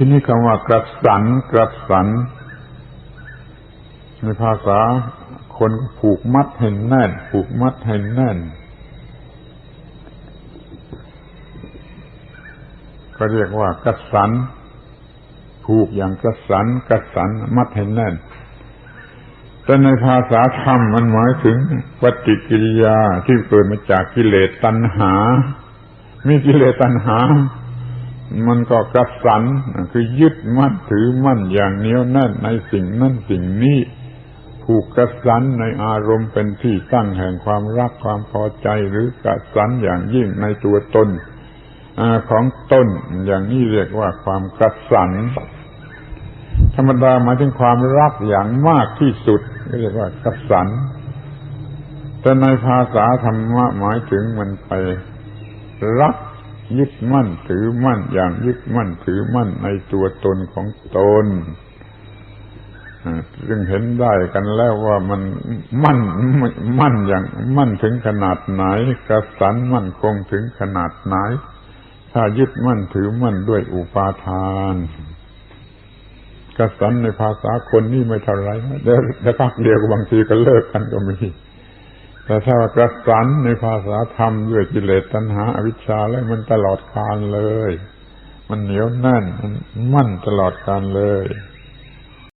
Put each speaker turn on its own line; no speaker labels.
ที่นี่คำว่ากระสันกระสัน ในภาษาคนผูกมัดให้แน่น ผูกมัดให้แน่น ก็เรียกว่ากระสัน ผูกอย่างกระสันกระสัน มัดให้แน่น แต่ในภาษาธรรมมันหมายถึงปฏิกิริยาที่เกิดมาจากกิเลสตัณหา มีกิเลสตัณหา มันก็กระสันคือยึดมั่นถือมั่นอย่างเหนียวแน่นในสิ่งนั้นสิ่งนี้ผูกกระสันในอารมณ์เป็นที่ตั้งแห่งความรักความพอใจหรือกระสันอย่างยิ่งในตัวตนอของตนอย่างนี้เรียกว่าความกระสันธรรมดาหมายถึงความรักอย่างมากที่สุดเรียกว่ากระสันแต่ในภาษาธรรมะหมายถึงมันไปรัก ยึดมั่นถือมั่นอย่างยึดมั่นถือมั่นในตัวตนของตนซึ่งเห็นได้กันแล้วว่ามันมั่นมั่นอย่างมั่นถึงขนาดไหนกระสันมั่นคงถึงขนาดไหน ถ้ายึดมั่นถือมั่นด้วยอุปาทานกระสันในภาษาคนนี่ไม่เท่าไรเดี๋ยวเดี๋ยวพักเดียวบางทีก็เลิกกันก็มี แต่ถ้ากระสันในภาษาธรรมด้วยกิเลสตัณหาอวิชชาแล้วมันตลอดกาลเลย มันเหนียวแน่นมันมั่นตลอดกาลเลย